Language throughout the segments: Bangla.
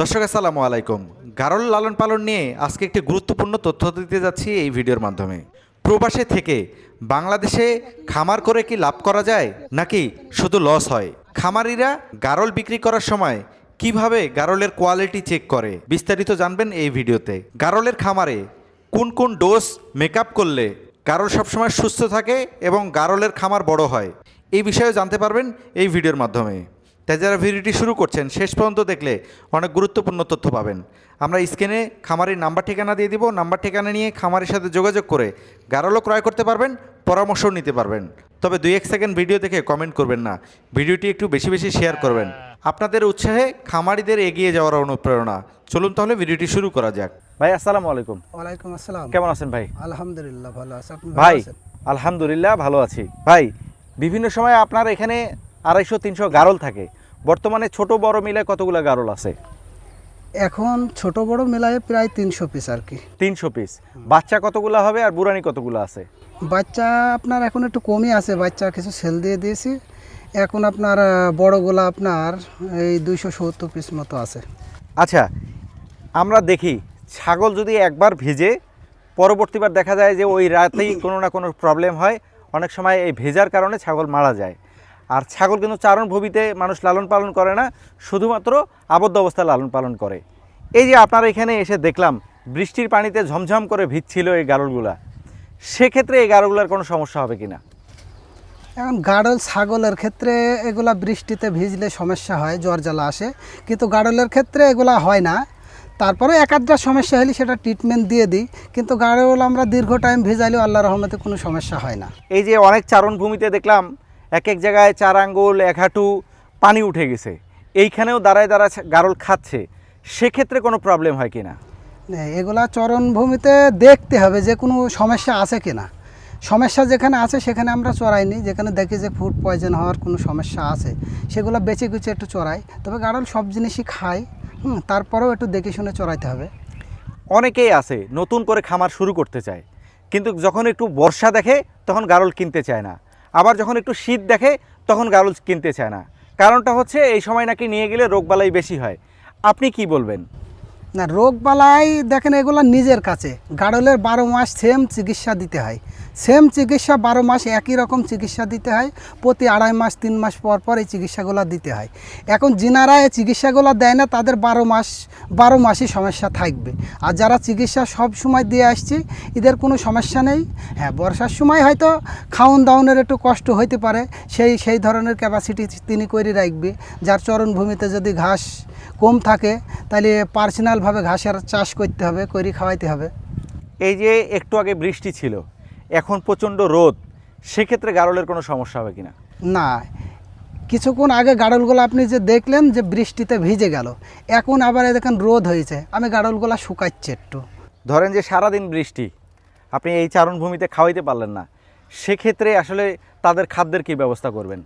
দর্শক, আসসালামু আলাইকুম। গারল লালন পালন নিয়ে আজকে একটি গুরুত্বপূর্ণ তথ্য দিতে যাচ্ছি এই ভিডিওর মাধ্যমে। প্রবাসে থেকে বাংলাদেশে খামার করে কি লাভ করা যায়, নাকি শুধু লস হয়? খামারিরা গারল বিক্রি করার সময় কীভাবে গারলের কোয়ালিটি চেক করে? বিস্তারিত জানবেন এই ভিডিওতে। গারলের খামারে কোন কোন ডোজ মেকআপ করলে গারল সবসময় সুস্থ থাকে এবং গারলের খামার বড় হয়? এই বিষয়ে জানতে পারবেন এই ভিডিওর মাধ্যমে। তাই যারা ভিডিওটি শুরু করছেন শেষ পর্যন্ত দেখলে অনেক গুরুত্বপূর্ণ তথ্য পাবেন। আমরা স্ক্রিনে খামারের নাম্বার ঠিকানা দিয়ে দিব। নাম্বার ঠিকানা নিয়ে খামারের সাথে যোগাযোগ করে গারলও ক্রয় করতে পারবেন পরামর্শও নিতে পারবেন। তবে দুই এক সেকেন্ড ভিডিও দেখে কমেন্ট করবেন না। ভিডিওটি একটু বেশি বেশি শেয়ার করবেন। আপনাদের উৎসাহে খামারিদের এগিয়ে যাওয়ার অনুপ্রেরণা। চলুন তাহলে ভিডিওটি শুরু করা যাক। ভাই আসসালামু আলাইকুম। ওয়ালাইকুম আসসালাম। কেমন আছেন ভাই? আলহামদুলিল্লাহ ভালো আছে। আপনি ভালো ভাই আলহামদুলিল্লাহ ভালো আছি। ভাই বিভিন্ন সময় আপনার এখানে আড়াইশো তিনশো গারল থাকে। বর্তমানে ছোট বড় মিলে কতগুলো গারল আছে? এখন ছোট বড় মেলায় প্রায় তিনশো পিস আর কি। তিনশো পিস বাচ্চা কতগুলো হবে আর বুড়ানি কতগুলো আছে? বাচ্চা আপনার এখন একটু কমই আছে বাচ্চা কিছু সেল দিয়ে দিয়েছি। এখন আপনার বড়গুলা আপনার এই দুইশো সত্তর পিস মতো আছে। আচ্ছা আমরা দেখি ছাগল যদি একবার ভিজে পরবর্তীবার দেখা যায় যে ওই রাতেই কোনো না কোনো প্রবলেম হয়। অনেক সময় এই ভেজার কারণে ছাগল মারা যায়। আর ছাগল কিন্তু চারণভূমিতে মানুষ লালন পালন করে না শুধুমাত্র আবদ্ধ অবস্থায় লালন পালন করে। এই যে আপনারা এখানে এসে দেখলাম বৃষ্টির পানিতে ঝমঝম করে ভিজছিল এই গারলগুলা। সেক্ষেত্রে এই গারলগুলার কোনো সমস্যা হবে কিনা? এখন গাড়ল ছাগলের ক্ষেত্রে এগুলা বৃষ্টিতে ভিজলে সমস্যা হয় জ্বর জ্বালা আসে। কিন্তু গাড়লের ক্ষেত্রে এগুলা হয় না। তারপরে এক আধটা সমস্যা হলে সেটা ট্রিটমেন্ট দিয়ে দিই। কিন্তু গাড়ল আমরা দীর্ঘ টাইম ভিজাইলেও আল্লাহ রহমতে কোনো সমস্যা হয় না। এই যে অনেক চারণভূমিতে দেখলাম এক এক জায়গায় চার আঙ্গুল এক হাঁটু পানি উঠে গেছে। এইখানেও দাঁড়ায় দাঁড়ায় গারল খাচ্ছে। সেক্ষেত্রে কোনো প্রবলেম হয় কিনা না, এগুলা চরণভূমিতে দেখতে হবে যে কোনো সমস্যা আছে কি না। সমস্যা যেখানে আছে সেখানে আমরা চড়াইনি যেখানে দেখি যে ফুড পয়জন হওয়ার কোনো সমস্যা আছে সেগুলো বেঁচে কুচে একটু চড়াই। তবে গাড়ল সব জিনিসই খায়। হুম তারপরেও একটু দেখে শুনে চড়াইতে হবে। অনেকেই আছে নতুন করে খামার শুরু করতে চায়। কিন্তু যখন একটু বর্ষা দেখে তখন গারল কিনতে চায় না। আবার যখন একটু শীত দেখে, তখন গার্লস কিনতে চায় না। কারণটা হচ্ছে, এই সময় নাকি নিয়ে গেলে রোগবালাই বেশি হয়। আপনি কি বলবেন? না রোগ বালাই দেখেন এগুলো নিজের কাছে। গাড়লের বারো মাস সেম চিকিৎসা দিতে হয়। সেম চিকিৎসা বারো মাস একই রকম চিকিৎসা দিতে হয়। প্রতি আড়াই মাস, তিন মাস পর পর এই চিকিৎসাগুলো দিতে হয়। এখন যিনারা এই চিকিৎসাগুলো দেয় না, তাদের বারো মাস, বারো মাসই সমস্যা থাকবে। আর যারা চিকিৎসা সব সময় দিয়ে আসছে, এদের কোনো সমস্যা নেই। হ্যাঁ বর্ষার সময় হয়তো খাওন দাওনের একটু কষ্ট হইতে পারে। সেই সেই ধরনের ক্যাপাসিটি তিনি করে রাখবে। যার চরণভূমিতে যদি ঘাস কম থাকে তাহলে পার্সোনালভাবে ঘাসের চাষ করতে হবে করে খাওয়াইতে হবে। এই যে একটু আগে বৃষ্টি ছিল এখন প্রচণ্ড রোদ সেক্ষেত্রে গারলের কোনো সমস্যা হবে কিনা? না কিছুক্ষণ আগে গাড়লগুলো আপনি যে দেখলেন যে বৃষ্টিতে ভিজে গেল এখন আবার দেখেন রোদ হয়েছে আমি গাড়লগুলো শুকাচ্ছি একটু। ধরেন যে সারাদিন বৃষ্টি আপনি এই চারণভূমিতে খাওয়াইতে পারলেন না সেক্ষেত্রে আসলে তাদের খাদ্যের কি ব্যবস্থা করবেন?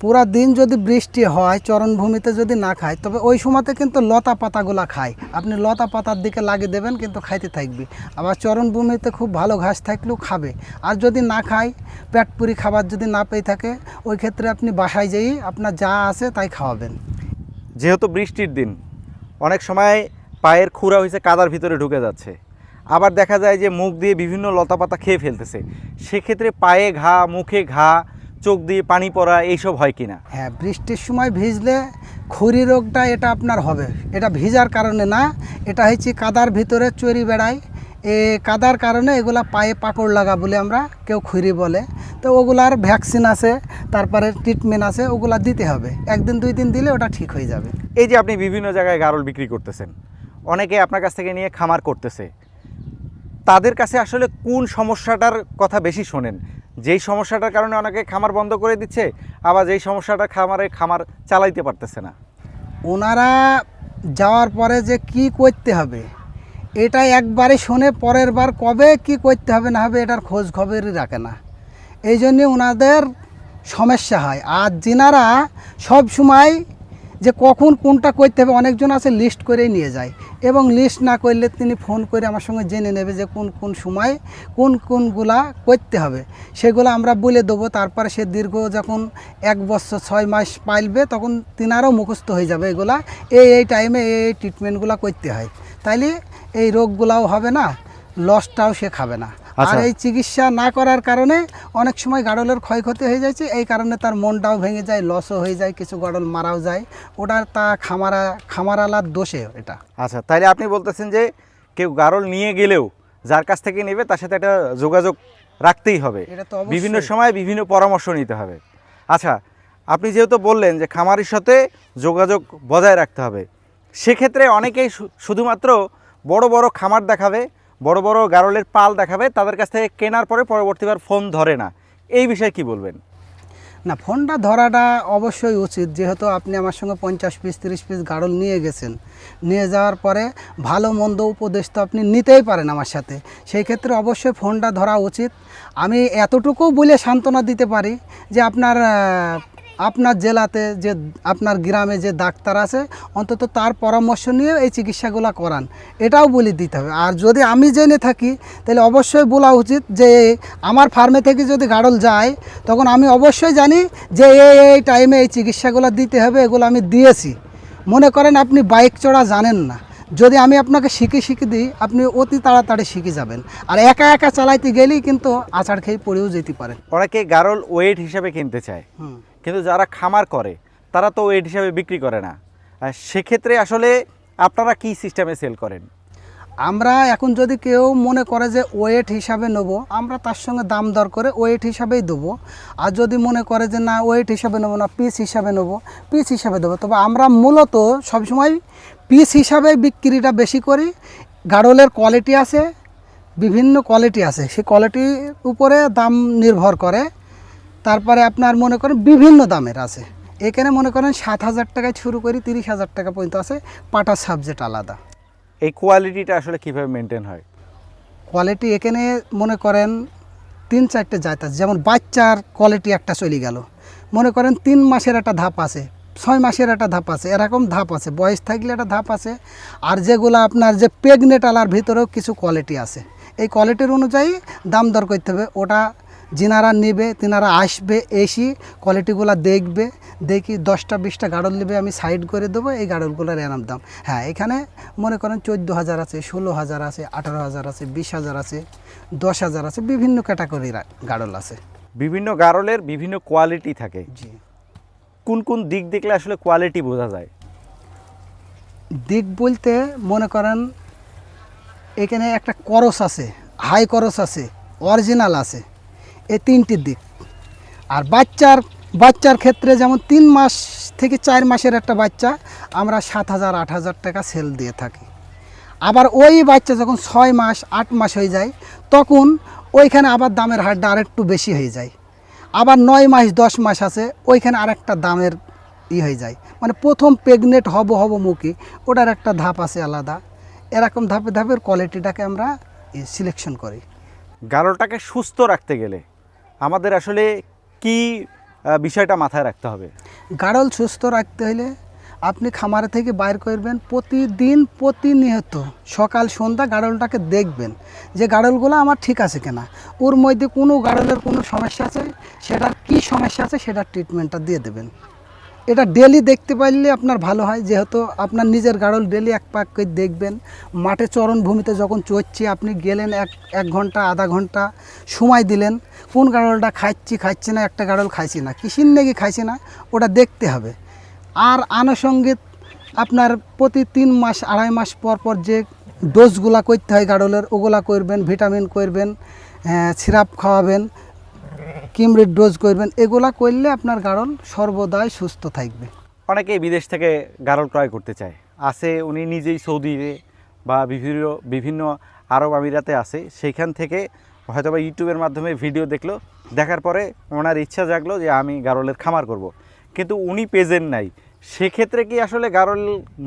পুরা দিন যদি বৃষ্টি হয়, চরণভূমিতে যদি না খায়, তবে ওই সময়তে কিন্তু লতা পাতাগুলা খায়। আপনি লতা পাতার দিকে লাগিয়ে দেবেন, কিন্তু খাইতে থাকবে। আবার চরণভূমিতে খুব ভালো ঘাস থাকলেও খাবে। আর যদি না খায় পেট পুরি খাবার যদি না পেয়ে থাকে, ওই ক্ষেত্রে আপনি বাসায় যেয়ে আপনার যা আছে তাই খাওয়াবেন। যেহেতু বৃষ্টির দিন, অনেক সময় পায়ের খুঁড়া হয়েছে কাদার ভিতরে ঢুকে যাচ্ছে। আবার দেখা যায় যে মুখ দিয়ে বিভিন্ন লতাপাতা খেয়ে ফেলতেছে। সেক্ষেত্রে পায়ে ঘা, মুখে ঘা চোখ দিয়ে পানি পড়া এইসব হয় কিনা হ্যাঁ বৃষ্টির সময় ভিজলে খুরি রোগটা এটা আপনার হবে। এটা ভিজার কারণে না এটা হচ্ছে কাদার ভিতরে চুরি বেড়ায়। এ কাদার কারণে এগুলা পায়ে পাকড় লাগা বলে আমরা কেউ খুরি বলে। তো ওগুলার ভ্যাকসিন আছে তারপরে ট্রিটমেন্ট আছে ওগুলা দিতে হবে। একদিন দুই দিন দিলে ওটা ঠিক হয়ে যাবে। এই যে আপনি বিভিন্ন জায়গায় গারল বিক্রি করতেছেন অনেকে আপনার কাছ থেকে নিয়ে খামার করতেছে। তাদের কাছে আসলে কোন সমস্যাটার কথা বেশি শোনেন? যেই সমস্যাটার কারণে অনেকে খামার বন্ধ করে দিচ্ছে, আবার যেই সমস্যাটা খামারে খামার চালাইতে পারতেছে না। ওনারা যাওয়ার পরে যে কি করতে হবে, এটা একবারে শুনে পরের বার কবে কি করতে হবে না হবে এটার খোঁজ খবরই রাখে না। এই জন্যে ওনাদের সমস্যা হয়। আর যিনারা সব সময় যে কখন কোনটা করতে হবে, অনেকজন আছে লিস্ট করেই নিয়ে যায়। এবং লিস্ট না করলে তিনি ফোন করে আমার সঙ্গে জেনে নেবে যে কোন কোন সময় কোন, কোনগুলা করতে হবে। সেগুলো আমরা বলে দেবো, তারপরে সে দীর্ঘ যখন এক বছর ছয় মাস পাইলবে তখন তিনারও মুখস্থ হয়ে যাবে এগুলা। এই এই টাইমে এই এই ট্রিটমেন্টগুলো করতে হয়। তাইলে এই রোগগুলাও হবে না লসটাও সে খাবে না। আর আচ্ছা। এই চিকিৎসা না করার কারণে অনেক সময় গাড়লের ক্ষয়ক্ষতি হয়ে যাচ্ছে এই কারণে তার মনটাও ভেঙে যায় লসও হয়ে যায় কিছু গাড়ল মারাও যায়। ওটার তা খামারা খামারালার দোষে এটা। আচ্ছা তাইলে আপনি বলতেছেন যে কেউ গারল নিয়ে গেলেও যার কাছ থেকে নেবে তার সাথে একটা যোগাযোগ রাখতেই হবে। এটা তো বিভিন্ন সময় বিভিন্ন পরামর্শ নিতে হবে। আচ্ছা আপনি যেহেতু বললেন যে খামারির সাথে যোগাযোগ বজায় রাখতে হবে সেক্ষেত্রে অনেকেই শুধুমাত্র বড় বড় খামার দেখাবে বড় বড় গারলের পাল দেখাবে, তাদের কাছ থেকে কেনার পরে পরবর্তীবার ফোন ধরে না। এই বিষয়ে কি বলবেন? না, ফোনটা ধরাটা অবশ্যই উচিত, যেহেতু আপনি আমার সঙ্গে পঞ্চাশ পিস, তিরিশ পিস গাড়ল নিয়ে গেছেন। নিয়ে যাওয়ার পরে ভালো, মন্দ উপদেশ তো আপনি নিতেই পারেন আমার সাথে। সেই ক্ষেত্রে অবশ্যই ফোনটা ধরা উচিত। আমি এতটুকু বলে সান্ত্বনা দিতে পারি যে আপনার আপনার জেলাতে যে আপনার গ্রামে যে ডাক্তার আছে অন্তত তার পরামর্শ নিয়ে এই চিকিৎসাগুলো করান। এটাও বলে দিতে হবে। আর যদি আমি জেনে থাকি তাহলে অবশ্যই বলা উচিত যে আমার ফার্মে থেকে যদি গাড়ল যায় তখন আমি অবশ্যই জানি যে এই এই টাইমে এই চিকিৎসাগুলো দিতে হবে এগুলো আমি দিয়েছি। মনে করেন আপনি বাইক চড়া জানেন না। যদি আমি আপনাকে শিখে শিখে দিই আপনি অতি তাড়াতাড়ি শিখে যাবেন। আর একা একা চালাইতে গেলেই কিন্তু আচার খেয়ে পড়েও যেতে পারেন। অনেকে গারল ওয়েট হিসাবে কিনতে চায়? হুম। কিন্তু যারা খামার করে, তারা তো ওয়েট হিসাবে বিক্রি করে না। সেক্ষেত্রে আসলে আপনারা কি সিস্টেমে সেল করেন? আমরা এখন যদি কেউ মনে করে যে ওয়েট হিসাবে নেব, আমরা তার সঙ্গে দাম দর করে ওয়েট হিসাবেই দেবো। আর যদি মনে করে যে না ওয়েট হিসাবে নেব না পিস হিসাবে নেব পিস হিসাবে দেবো। তবে আমরা মূলত সবসময় পিস হিসাবে বিক্রিটা বেশি করি। গাড়লের কোয়ালিটি আছে, বিভিন্ন কোয়ালিটি আছে। সেই কোয়ালিটির উপরে দাম নির্ভর করে। তারপরে আপনার মনে করেন বিভিন্ন দামের আছে। এখানে মনে করেন সাত হাজার টাকায় শুরু করি তিরিশ হাজার টাকা পর্যন্ত আছে। পাটা সাবজেক্ট আলাদা। এই কোয়ালিটিটা আসলে কীভাবে মেনটেন হয়? কোয়ালিটি এখানে মনে করেন তিন চারটে জাত আছে। যেমন বাচ্চার কোয়ালিটি একটা চলে গেল। মনে করেন তিন মাসের একটা ধাপ আছে ছয় মাসের একটা ধাপ আছে এরকম ধাপ আছে। বয়স থাকলে একটা ধাপ আছে। আর যেগুলো আপনার যে প্রেগনেট আলার ভিতরেও কিছু কোয়ালিটি আছে। এই কোয়ালিটির অনুযায়ী দাম দর করতে হবে। ওটা যিনারা নেবে তিনারা আসবে এসি কোয়ালিটিগুলো দেখবে দেখি দশটা বিশটা গাড়ল নেবে আমি সাইড করে দেবো এই গাড়লগুলোর এনাম দাম। হ্যাঁ এখানে মনে করেন চোদ্দ হাজার আছে ষোলো হাজার আছে আঠারো হাজার আছে বিশ হাজার আছে দশ হাজার আছে বিভিন্ন ক্যাটাগরির গাড়ল আছে। বিভিন্ন গারলের বিভিন্ন কোয়ালিটি থাকে। জি। কোন কোন দিক দেখলে আসলে কোয়ালিটি বোঝা যায়? দিক বলতে মনে করেন এখানে একটা করস আছে হাই করস আছে অরিজিনাল আছে। এই তিনটি দিক। আর বাচ্চার বাচ্চার ক্ষেত্রে যেমন তিন মাস থেকে চার মাসের একটা বাচ্চা, আমরা সাত হাজার, আট হাজার টাকা সেল দিয়ে থাকি। আবার ওই বাচ্চা যখন ছয় মাস, আট মাস হয়ে যায়, তখন ওইখানে আবার দামের হারটা আরেকটু বেশি হয়ে যায়। আবার নয় মাস, দশ মাস আছে, ওইখানে আরেকটা দামের ই হয়ে যায়। মানে প্রথম প্রেগনেন্ট হব হব মুখে, ওটার একটা ধাপ আছে আলাদা। এরকম ধাপে ধাপের কোয়ালিটিটাকে আমরা সিলেকশন করি। গারলটাকে সুস্থ রাখতে গেলে আমাদের আসলে কি বিষয়টা মাথায় রাখতে হবে? গাড়ল সুস্থ রাখতে হলে আপনি খামারে থেকে বাইর করবেন, প্রতিদিন, প্রতিনিয়ত সকাল, সন্ধ্যা গাড়লটাকে দেখবেন যে গাড়লগুলো আমার ঠিক আছে কিনা। ওর মধ্যে কোনো গাড়লের কোনো সমস্যা আছে? সেটার কি সমস্যা আছে? সেটার ট্রিটমেন্টটা দিয়ে দেবেন। এটা ডেলি দেখতে পারলে আপনার ভালো হয়। যেহেতু আপনার নিজের গাড়ল ডেলি এক পাক করে দেখবেন। মাঠে চরণভূমিতে যখন চড়ছে, আপনি গেলেন এক এক ঘণ্টা, আধা ঘণ্টা সময় দিলেন। কোন গাড়লটা খাচ্ছি খাচ্ছি না, একটা গাড়ল খাইছি না। কিসির নাকি খাইছি না, ওটা দেখতে হবে। আর আনুষঙ্গিক আপনার প্রতি তিন মাস, আড়াই মাস পর পর যে ডোজগুলা করতে হয় গাড়লের ওগুলা করবেন ভিটামিন করবেন সিরাপ খাওয়াবেন। কিমরির ডোজ করবেন, এগুলা করলে আপনার গাড়ল সর্বদাই সুস্থ থাকবে। অনেকেই বিদেশ থেকে গারল ক্রয় করতে চায়। আছে, উনি নিজেই সৌদিতে বা বিভিন্ন বিভিন্ন আরব আমিরাতে আছে। সেইখান থেকে হয়তো বা ইউটিউবের মাধ্যমে ভিডিও দেখল। দেখার পরে ওনার ইচ্ছা জাগলো যে আমি গারলের খামার করব। কিন্তু উনি পেজেন্ট নাই। সেক্ষেত্রে কি আসলে গারল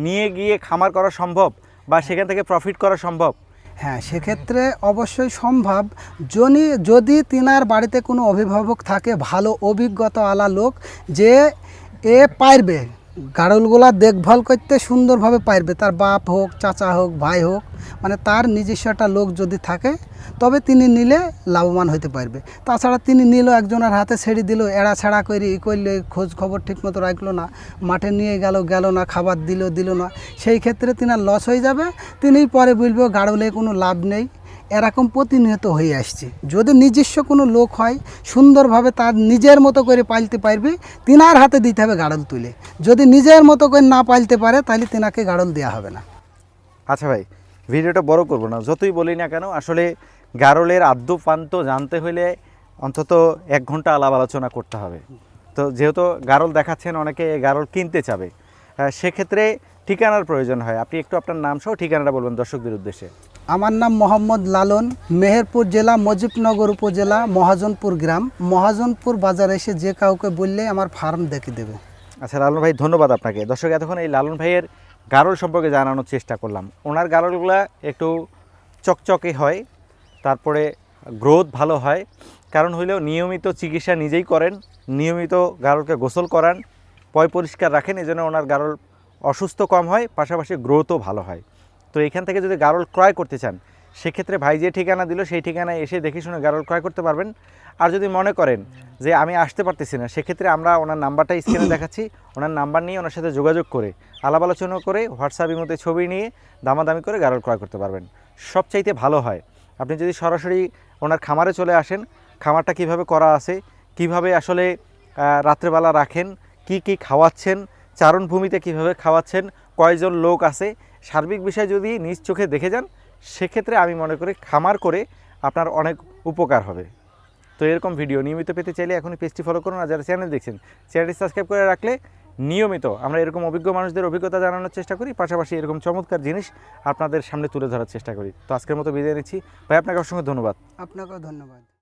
নিয়ে গিয়ে খামার করা সম্ভব বা সেখান থেকে প্রফিট করা সম্ভব? হ্যাঁ সেক্ষেত্রে অবশ্যই সম্ভব। যদি যদি তিনার বাড়িতে কোনো অভিভাবক থাকে, ভালো অভিজ্ঞতা আলা লোক, যে এ পারবে। গাড়লগুলা দেখভাল করতে সুন্দরভাবে পারবে। তার বাপ হোক, চাচা হোক, ভাই হোক মানে তার নিজস্ব একটা লোক যদি থাকে, তবে তিনি নিলে লাভবান হতে পারবে। তাছাড়া তিনি নিল একজনের হাতে ছেড়ে দিল, এড়া ছাড়া করে ই করলে খোঁজ খবর ঠিকমতো রাখল না, মাঠে নিয়ে গেল গেল না, খাবার দিল দিল না। সেই ক্ষেত্রে তিনার লস হয়ে যাবে তিনি পরে বলবে গাড়লে কোনো লাভ নেই। এরকম প্রতিনিয়ত হয়ে আসছে। যদি নিজস্ব কোনো লোক হয়, সুন্দরভাবে তার নিজের মতো করে পালতে পারবে, তিনার হাতে দিতে হবে গাড়ল তুলে। যদি নিজের মতো করে না পালতে পারে, তাহলে তিনাকে গাড়ল দেওয়া হবে না। আচ্ছা ভাই, ভিডিওটা বড় করব না, যতই বলি না কেন, আসলে গারলের আদ্য প্রান্ত জানতে হলে অন্তত এক ঘণ্টা আলাপ আলোচনা করতে হবে। তো যেহেতু গারল দেখাচ্ছেন, অনেকে গারল কিনতে চাবে। সেক্ষেত্রে ঠিকানার প্রয়োজন হয়। আপনি একটু আপনার নাম সহ ঠিকানাটা বলবেন দর্শকদের উদ্দেশ্যে। আমার নাম মোহাম্মদ লালন, মেহেরপুর জেলা, মজিবনগর উপজেলা, মহাজনপুর গ্রাম। মহাজনপুর বাজার এসে যে কাউকে বললে আমার ফার্ম দেখে দেবে। আচ্ছা লালন ভাই, ধন্যবাদ আপনাকে। দর্শক, এতক্ষণ এই লালন ভাইয়ের গারল সম্পর্কে জানানোর চেষ্টা করলাম। ওনার গারলগুলো একটু চকচকে হয়, তারপরে গ্রোথ ভালো হয়। কারণ হইলেও নিয়মিত চিকিৎসা নিজেই করেন, নিয়মিত গারলকে গোসল করান, পয় পরিষ্কার রাখেন এই জন্য ওনার গারল অসুস্থ কম হয়, পাশাপাশি গ্রোথও ভালো হয়। তো এখান থেকে যদি গারল ক্রয় করতে চান সেক্ষেত্রে ভাই যে ঠিকানা দিল সেই ঠিকানায় এসে দেখে শুনে গারল ক্রয় করতে পারবেন। আর যদি মনে করেন যে আমি আসতে পারতেছি না সেক্ষেত্রে আমরা ওনার নাম্বারটা স্ক্রিনে দেখাচ্ছি। ওনার নাম্বার নিয়ে ওনার সাথে যোগাযোগ করে আলাপ আলোচনা করে হোয়াটসঅ্যাপের মধ্যে ছবি নিয়ে দামাদামি করে গারল ক্রয় করতে পারবেন। সবচাইতে ভালো হয় আপনি যদি সরাসরি ওনার খামারে চলে আসেন খামারটা কীভাবে করা আছে কীভাবে আসলে রাত্রেবেলা রাখেন কি কি খাওয়াচ্ছেন চারণভূমিতে কীভাবে খাওয়াচ্ছেন কয়জন লোক আছে সার্বিক বিষয় যদি নিজ চোখে দেখে যান, সেক্ষেত্রে আমি মনে করি খামার করে আপনার অনেক উপকার হবে। তো এরকম ভিডিও নিয়মিত পেতে চাইলে এখনই পেজটি ফলো করুন আর যারা চ্যানেল দেখছেন চ্যানেলটি সাবস্ক্রাইব করে রাখলে নিয়মিত আমরা এরকম অভিজ্ঞ মানুষদের অভিজ্ঞতা জানানোর চেষ্টা করি, পাশাপাশি এরকম চমৎকার জিনিস আপনাদের সামনে তুলে ধরার চেষ্টা করি। তো আজকের মতো বিদায় নিচ্ছি। ভাই, আপনাকে অসংখ্য ধন্যবাদ। আপনাকেও ধন্যবাদ।